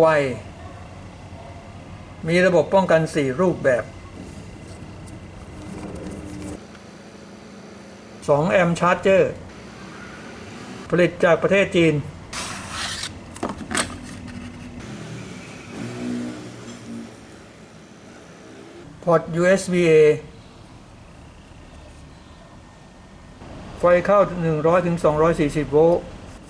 ไวมีระบบป้องกัน 4 รูปแบบ 2 แอมป์ชาร์จเจอร์ ผลิตจากประเทศจีน พอร์ต USB A ไฟเข้า 100-240 โวลต์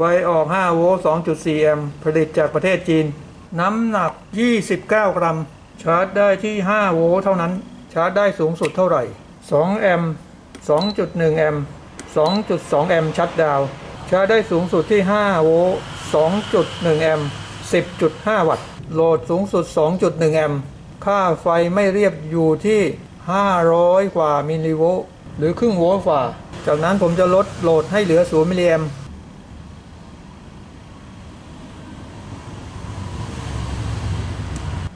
ไฟออก 5 โวลต์ 2.4 แอมป์ผลิตจากประเทศจีน น้ำหนัก 29 กรัม ชาร์จได้ที่ 5 โวลต์เท่านั้น ชาร์จได้สูงสุดเท่าไหร่ 2 แอมป์ 2.1 แอมป์ 2.2 แอมป์ชัดดาวชาร์จได้สูงสุดที่ 5 โวลต์ 2.1 แอมป์ 10.5 วัตต์ โหลดสูงสุด 2.1 แอมป์ ค่าไฟไม่เรียบอยู่ที่ 500 กว่ามิลลิโวลต์หรือครึ่งโวลต์ฝ่า จากนั้นผมจะลดโหลดให้เหลือ 0 มิลลิแอมป์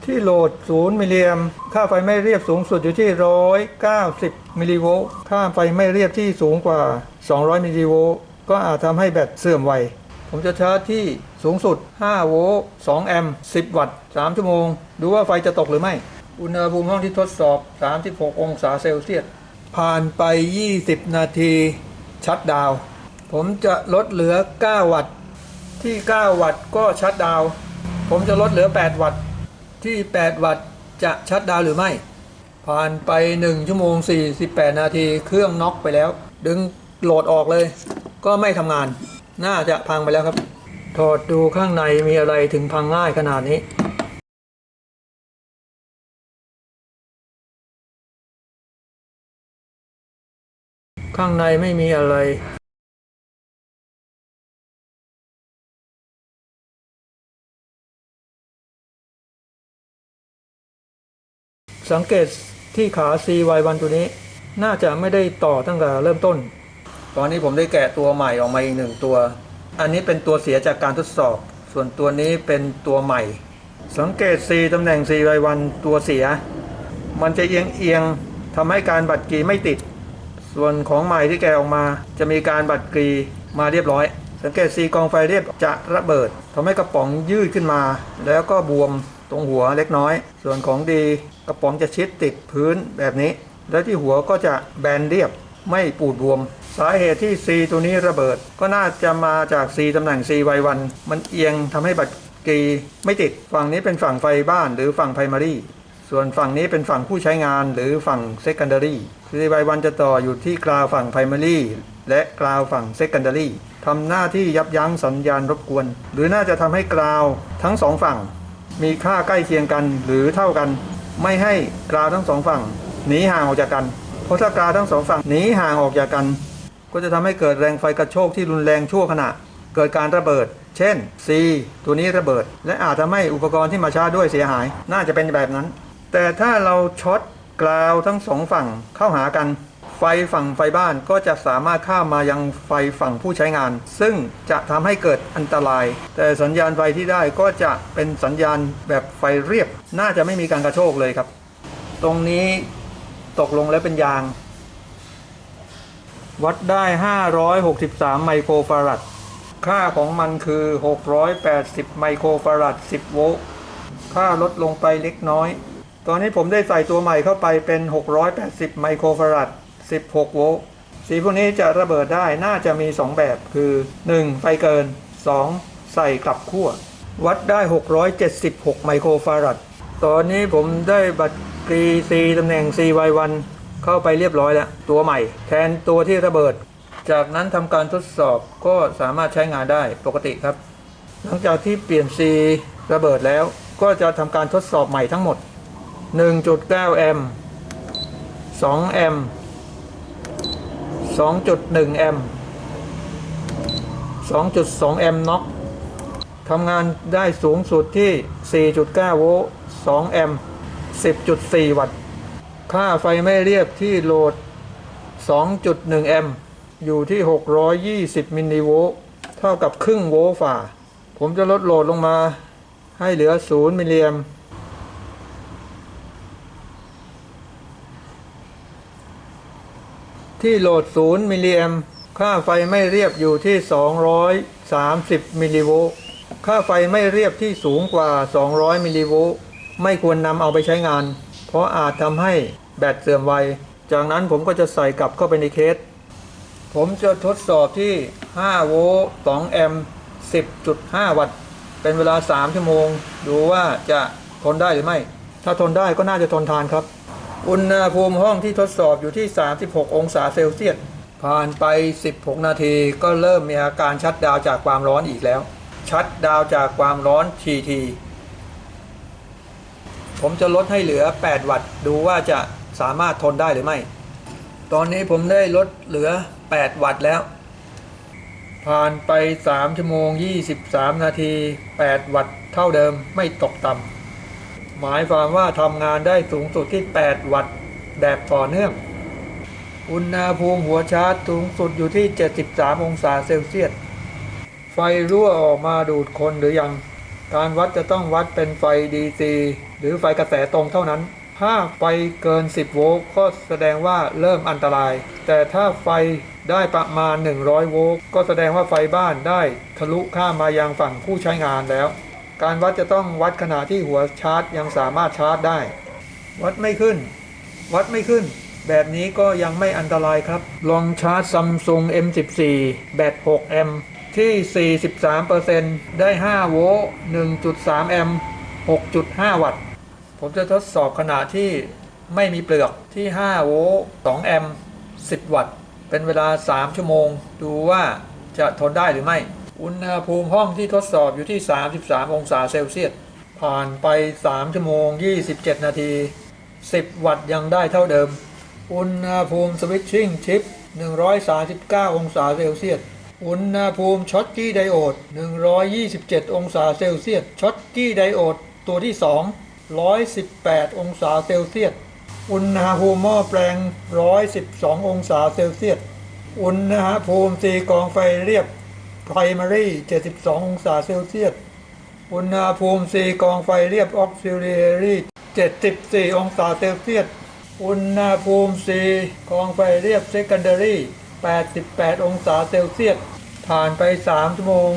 ที่โหลด 0 มิลลิแอมค่าไฟไม่เรียบสูงสุดอยู่ที่ 190 มิลลิโวลต์ ค่าไฟไม่เรียบที่สูงกว่า 200 มิลลิโวลต์ ก็อาจทำให้แบตเสื่อมไว ผมจะชาร์จที่สูงสุด 5 โวลต์ 2 แอมป์ 10 วัตต์ 3 ชั่วโมง ดูว่าไฟจะตกหรือไม่ อุณหภูมิห้องที่ทดสอบ 36 องศาเซลเซียส ผ่านไป 20 นาที ชัดดาว ผมจะลดเหลือ 9 วัตต์ ที่ 9 วัตต์ก็ชัดดาว ผมจะลดเหลือ 8 วัตต์ ที่ 8 วัตต์จะชัดดาวหรือไม่ ผ่านไป 1 ชั่วโมง 48 นาทีเครื่องน็อกไปแล้ว ดึงโหลดออกเลย ก็ไม่ทำงาน น่าจะพังไปแล้วครับ ถอดดูข้างในมีอะไรถึงพังง่ายขนาดนี้ข้างในไม่มีอะไร สังเกตที่ขา CY1 ตัวนี้ น่าจะไม่ได้ต่อตั้งแต่เริ่มต้น ตอนนี้ผมได้แกะตัวใหม่ออกมาอีกหนึ่งตัว อันนี้เป็นตัวเสียจากการทดสอบ ส่วนตัวนี้เป็นตัวใหม่ สังเกต C ตำแหน่ง CY1 ตัวเสีย มันจะเอียงเอียงทำให้การบัตรกรีไม่ติด ส่วนของใหม่ที่แกะออกมา จะมีการบัตรกรีมาเรียบร้อย สังเกต C กองไฟเรียบจะระเบิดทำให้กระป๋องยืดขึ้นมา แล้วก็บวม ตรงหัวเล็กน้อย ส่วนของดีกระป๋องจะชิดติดพื้นแบบนี้ แล้วที่หัวก็จะแบนเรียบไม่ปูดบวม สาเหตุที่ C ตัวนี้ระเบิด ก็น่าจะมาจาก C ตำแหน่ง CY1 มันเอียงทำให้บัตรกรีไม่ติด ฝั่งนี้เป็นฝั่งไฟบ้านหรือฝั่ง primary ส่วนฝั่งนี้เป็นฝั่งผู้ใช้งานหรือฝั่ง secondary CY1 จะต่ออยู่ที่กราวฝั่ง primary และกราวฝั่ง secondary ทำหน้าที่ยับยั้งสัญญาณรบกวน หรือน่าจะทำให้กราวทั้งสองฝั่ง มีค่าใกล้เคียงกันหรือเท่ากัน ไม่ให้กราวทั้งสองฝั่งหนีห่างออกจากกัน เพราะถ้ากราวทั้งสองฝั่งหนีห่างออกจากกัน ก็จะทำให้เกิดแรงไฟกระโชกที่รุนแรงชั่วขณะ เกิดการระเบิด เช่น C ตัวนี้ระเบิด และอาจทำให้อุปกรณ์ที่มาชาร์จด้วยเสียหาย น่าจะเป็นแบบนั้น แต่ถ้าเราช็อตกราวทั้งสองฝั่งเข้าหากัน ไฟฝั่งไฟบ้านก็จะสามารถข้ามมายังไฟฝั่งผู้ใช้งาน ซึ่งจะทำให้เกิดอันตราย แต่สัญญาณไฟที่ได้ก็จะเป็นสัญญาณแบบไฟเรียบ น่าจะไม่มีการกระโชกเลยครับ ตรงนี้ตกลงแล้วเป็นยาง วัดได้ 563 ไมโครฟารัดค่าของมันคือ 680 ไมโครฟารัด 10 โวลต์ค่าลดลงไปเล็กน้อย ตอนนี้ผมได้ใส่ตัวใหม่เข้าไปเป็น 680 ไมโครฟารัด 16 โวลต์สีพวกนี้จะระเบิดได้น่าจะมี 2 แบบคือ 1. ไฟเกิน 2. ใส่กลับขั้ว วัดได้ 676 ไมโครฟารัดตอนนี้ผมได้บัตรกรีซีตำแหน่ง CY1 เข้าไปเรียบร้อยแล้ว ตัวใหม่ แทนตัวที่ระเบิด จากนั้นทำการทดสอบก็สามารถใช้งานได้ปกติครับ หลังจากที่เปลี่ยน C ระเบิดแล้วก็จะทำการทดสอบใหม่ทั้งหมด 1.9 แอมป์ 2 แอมป์ 2.1 แอมป์2.2 แอมป์น็อกทำงานได้สูงสุดที่ 4.9 โวลต์ 2 แอมป์ 10.4 วัตต์ ค่าไฟไม่เรียบที่โหลด 2.1 แอมป์อยู่ที่ 620 มิลลิโวลต์ เท่ากับครึ่งโวลต์ฝ่า ผมจะลดโหลดลงมาให้เหลือ 0 มิลลิแอมป์ ที่โหลด0มิลลิแอมค่าไฟไม่เรียบอยู่ที่ 230 มิลลิโวลต์ ค่าไฟไม่เรียบที่สูงกว่า 200 มิลลิโวลต์ ไม่ควรนำเอาไปใช้งาน เพราะอาจทำให้แบตเสื่อมไว จากนั้นผมก็จะใส่กลับเข้าไปในเคส ผมจะทดสอบที่ 5 โวลต์ 2 แอมป์ 10.5 วัตต์ เป็นเวลา 3 ชั่วโมง ดูว่าจะทนได้หรือไม่ ถ้าทนได้ก็น่าจะทนทานครับ อุณหภูมิห้องที่ทดสอบอยู่ที่ 36 องศาเซลเซียส ผ่านไป 16 นาทีก็เริ่มมีอาการชัดดาวจากความร้อนอีกแล้ว ชัดดาวจากความร้อนทีที ผมจะลดให้เหลือ 8 วัตต์ ดูว่าจะสามารถทนได้หรือไม่ ตอนนี้ผมได้ลดเหลือ 8 วัตต์แล้ว ผ่านไป 3 ชั่วโมง 23 นาที 8 วัตต์เท่าเดิมไม่ตกต่ำ หมายความว่าทำงานได้สูงสุดที่ 8 วัตต์แบบต่อเนื่อง อุณหภูมิหัวชาร์จสูงสุดอยู่ที่ 73 องศาเซลเซียส ไฟรั่วออกมาดูดคนหรือยัง การวัดจะต้องวัดเป็นไฟ DC หรือไฟกระแสตรงเท่านั้น ถ้าไฟเกิน 10 โวลต์ก็แสดงว่าเริ่มอันตราย แต่ถ้าไฟได้ประมาณ 100 โวลต์ก็แสดงว่าไฟบ้านได้ทะลุข้ามมายังฝั่งผู้ใช้งานแล้ว การวัดจะต้องวัดขณะที่หัวชาร์จยังสามารถชาร์จได้ วัดไม่ขึ้น วัดไม่ขึ้น แบบนี้ก็ยังไม่อันตรายครับ ลองชาร์จซัมซุง M14 แบต6แอมป์ที่ 43%ได้ 5 โวลต์ 1.3 แอมป์ 6.5 วัตต์ ผมจะทดสอบขณะที่ไม่มีเปลือกที่ 5 โวลต์ 2 แอมป์ 10 วัตต์ เป็นเวลา 3 ชั่วโมง ดูว่าจะทนได้หรือไม่ อุณหภูมิห้องที่ทดสอบอยู่ที่ 33 องศาเซลเซียส ผ่านไป 3 ชั่วโมง 27 นาที 10 วัตต์ยังได้เท่าเดิม อุณหภูมิสวิตชิ่งชิป 139 องศาเซลเซียส อุณหภูมิช็อตกี้ไดโอด 127 องศาเซลเซียส ช็อตกี้ไดโอดตัวที่ 2 118 องศาเซลเซียส อุณหภูมิหม้อแปลง 112 องศาเซลเซียส อุณหภูมิตีกองไฟเรียบ primary 72 องศาเซลเซียส อุณหภูมิซีกองไฟเรียบ auxiliary 74 องศาเซลเซียส อุณหภูมิซีกองไฟเรียบ secondary 88 องศาเซลเซียส ผ่านไป 3 ชั่วโมง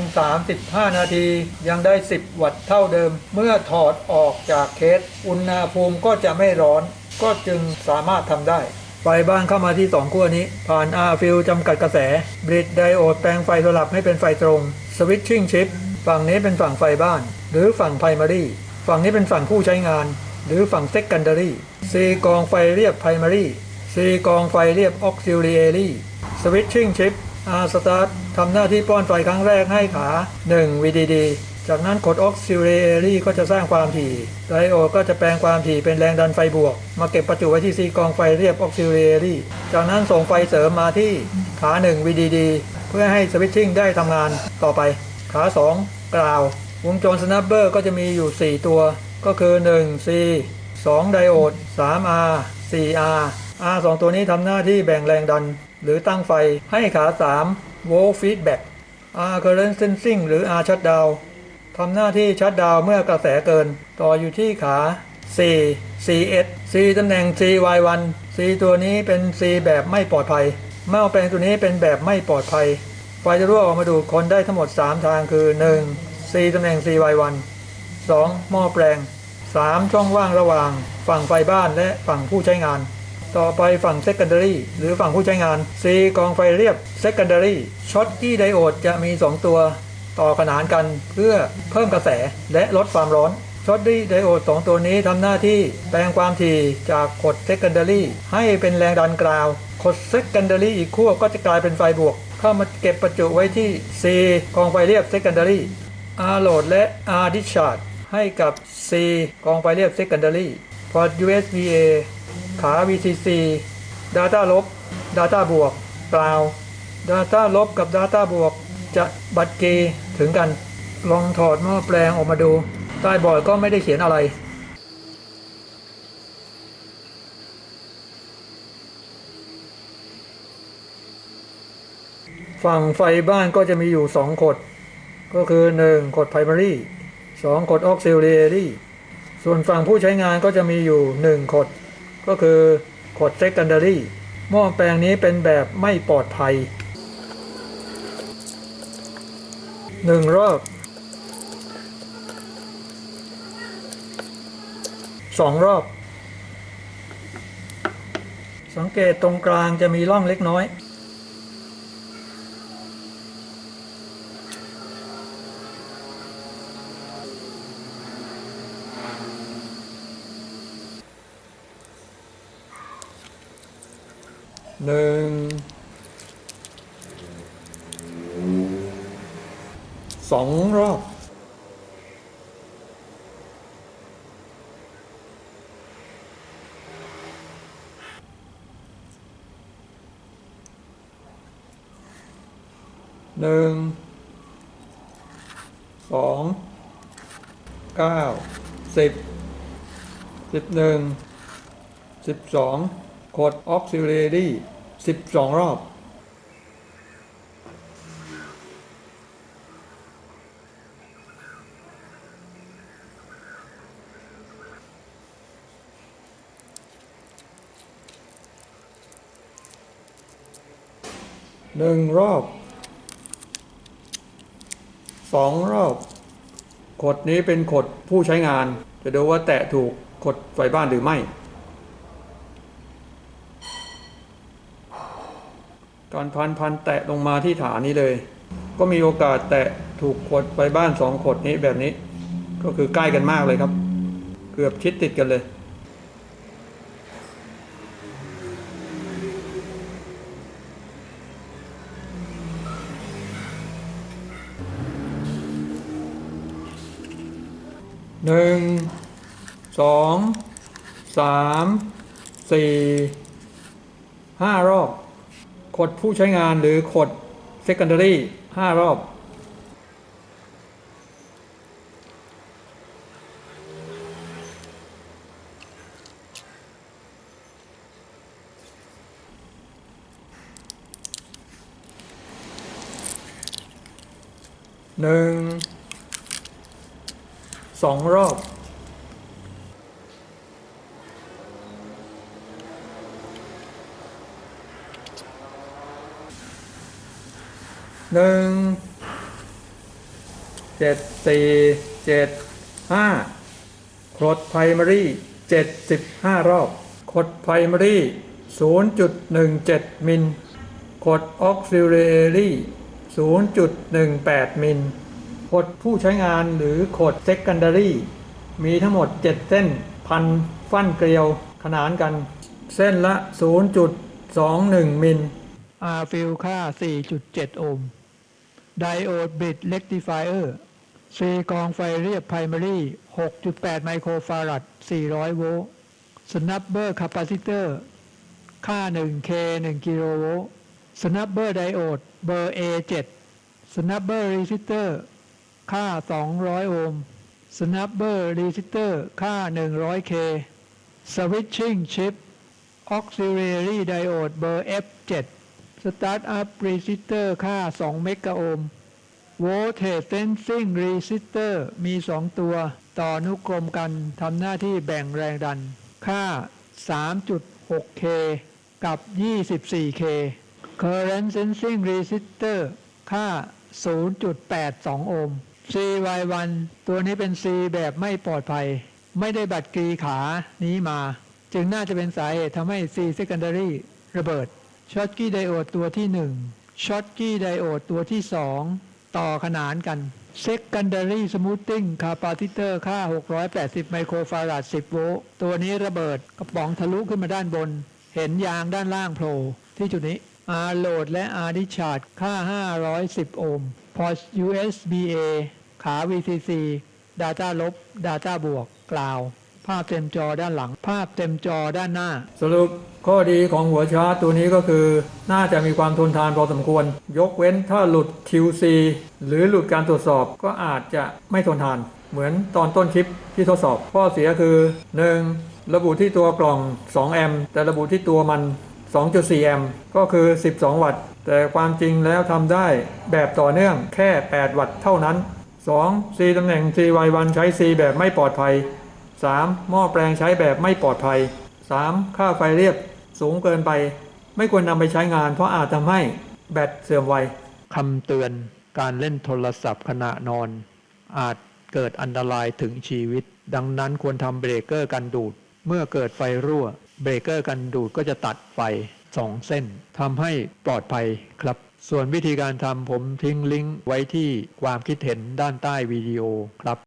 35 นาที ยังได้ 10 วัตต์เท่าเดิม เมื่อถอดออกจากเคส อุณหภูมิก็จะไม่ร้อน ก็จึงสามารถทำได้ ไฟบ้านเข้ามาที่2ขั้วนี้ ผ่าน R fill จำกัดกระแสบริดไดโอดแปลงไฟสลับให้เป็นไฟตรง Switching chip ฝั่งนี้เป็นฝั่งไฟบ้าน หรือฝั่ง primary ฝั่งนี้เป็นฝั่งผู้ใช้งาน หรือฝั่ง secondary C กองไฟเรียบ primary C กองไฟเรียบ auxiliary Switching chip R start ทำหน้าที่ป้อนไฟครั้งแรกให้ขา 1 VDD จากนั้นกด auxiliary ก็จะสร้างความถี่ไดโอดก็จะแปลงความถี่เป็นแรงดันไฟบวก มาเก็บประจุไว้ที่ C กองไฟเรียบ auxiliary จากนั้นส่งไฟเสริมมาที่ขา 1 VDD เพื่อให้ switching ได้ทำงานต่อไป ขา 2 กล่าว วงจร snapper ก็จะมีอยู่ 4 ตัว ก็คือ 1 C 2 ไดโอด 3 R 4 R R 2 ตัวนี้ทำหน้าที่แบ่งแรงดัน หรือตั้งไฟให้ขา3 volt feedback R current sensing หรือ R shutdown ทำหน้าที่ชัดดาวเมื่อกระแสเกิน ต่ออยู่ที่ขา4 CS C ตำแหน่ง CY1 C ตัวนี้เป็น C แบบไม่ปลอดภัยหม้อแปลงตัวนี้เป็นแบบไม่ปลอดภัย ไฟจะรั่วออกมาดูคนได้ทั้งหมด 3 ทางคือ 1. C ตำแหน่ง CY1 2. หม้อแปลง 3. ช่องว่างระหว่าง ฝั่งไฟบ้านและฝั่งผู้ใช้งาน ต่อไปฝั่ง secondary หรือฝั่งผู้ใช้งาน C กองไฟเรียบ secondary ช็อตกี้ไดโอดจะมี 2 ตัว ต่อขนานกันเพื่อเพิ่มกระแสและลดความร้อนช็อตกี้ไดโอด2ตัวนี้ทำหน้าที่แปลงความถี่จากกด secondary ให้เป็นแรงดันกราวกด secondary อีกขั้วก็จะกลายเป็นไฟบวก เข้ามาเก็บประจุไว้ที่ C กองไฟเรียบ secondary R load และ R discharge ให้กับ C กองไฟเรียบ secondary พอร์ต USB A ขา VCC Data ลบ Data บวกเปล่า Data ลบกับ Data บวกจะบัตรเกย ถึงกันลองถอดหม้อแปลงออกมาดู ใต้บอร์ดก็ไม่ได้เขียนอะไร ฝั่งไฟบ้านก็จะมีอยู่ 2 ขด ก็คือ 1 ขด primary 2 ขด auxiliary ส่วนฝั่งผู้ใช้งานก็จะมีอยู่ 1 ขด ก็คือขด secondary หม้อแปลงนี้เป็นแบบไม่ปลอดภัย หนึ่งรอบสองรอบ สังเกตตรงกลางจะมีร่องเล็กน้อย หนึ่ง สองรอบ หนึ่ง สอง เก้า สิบ สิบหนึ่ง สิบสองกดออกซิเลดี้สิบสองรอบ หนึ่งรอบสองรอบขดนี้เป็นขดผู้ใช้งาน จะดูว่าแตะถูกขดไฟบ้านหรือไม่ การพันพันแตะลงมาที่ฐานนี้เลย ก็มีโอกาสแตะถูกขดไฟบ้านสองขดนี้แบบนี้ ก็คือใกล้กันมากเลยครับ เกือบชิดติดกันเลย หนึ่งสองสามสี่ห้ารอบขดผู้ใช้งานหรือขด secondary ห้ารอบหนึ่ง สองรอบ หนึ่ง เจ็ดสี่เจ็ดห้าคดไพรมารีเจ็ดสิบห้ารอบคดไพรมารีศูนย์จุดหนึ่งเจ็ดมิลคดออกซิลเลรี่ศูนย์จุดหนึ่งแปดมิล ขดผู้ใช้งานหรือขด secondary มีทั้งหมด 7 เส้นพันฟั่นเกลียวขนานกัน เส้นละ 0.21 มิล R ฟิลค่า 4.7 โอห์มไดโอดบิดเ e กติฟายเออร์ซีกองไฟเรียบ primary 6.8 ไมโครฟารัด 400 โวลต์สนับเบอร์คาปาซิเตอร์ ค่า 1K 1 กิโลโวลต์สนับเบอร์ไดโอด เบอร์ A7 สนับเบอร์รีซิเตอร์ ค่า 200 โอห์มสนับเบอร์รีซิสเตอร์ค่า 100K สวิตชิ่งชิป Auxiliary Diode เบอร์ F7 Startup Resistor ค่า 2 เมกะโอห์ม Voltage Sensing Resistor มี 2 ตัว ต่ออนุกรมกันทำหน้าที่แบ่งแรงดัน ค่า 3.6K กับ 24K Current Sensing Resistor ค่า 0.82 โอห์ม CY1 ตัวนี้เป็น C แบบไม่ปลอดภัย ไม่ได้บัตรกรีขานี้มา จึงน่าจะเป็นสาเหตุทำให้ C secondary ระเบิดช็อตกี้ไดโอดตัวที่ 1ช็อตกี้ไดโอดตัวที่ 2 ต่อขนานกัน secondary smoothing capacitor ค่า 680 ไมโครฟาราด 10 โวลต์ตัวนี้ระเบิดกระป๋องทะลุขึ้นมาด้านบน เห็นยางด้านล่างโผล่ที่จุดนี้ R load และ R discharge ค่า 510 โอห์มพอ USB A ขา VCC Data ลบ Data บวกกล่าว ภาพเต็มจอด้านหลัง ภาพเต็มจอด้านหน้า สรุปข้อดีของหัวชาร์จตัวนี้ก็คือ น่าจะมีความทนทานพอสมควร ยกเว้นถ้าหลุด QC หรือหลุดการตรวจสอบก็อาจจะไม่ทนทาน เหมือนตอนต้นคลิปที่ทดสอบ ข้อเสียคือ 1. ระบุที่ตัวกล่อง 2 แอมป์แต่ระบุที่ตัวมัน 2.4 แอมป์ก็คือ 12 วัตต์ แต่ความจริงแล้วทำได้แบบต่อเนื่องแค่ 8 วัตต์เท่านั้น 2. C ตำแหน่ง CY1 ใช้ C แบบไม่ปลอดภัย 3. หม้อแปลงใช้แบบไม่ปลอดภัย 3. ค่าไฟเรียบสูงเกินไป ไม่ควรนำไปใช้งาน เพราะอาจทำให้แบตเสื่อมไวคำเตือนการเล่นโทรศัพท์ขณะนอน อาจเกิดอันตรายถึงชีวิต ดังนั้นควรทำเบรกเกอร์กันดูด เมื่อเกิดไฟรั่ว เบรกเกอร์กันดูดก็จะตัดไฟ 2 เส้นทำให้ปลอดภัยครับ ส่วนวิธีการทำผมทิ้งลิงก์ไว้ที่ความคิดเห็นด้านใต้วิดีโอครับ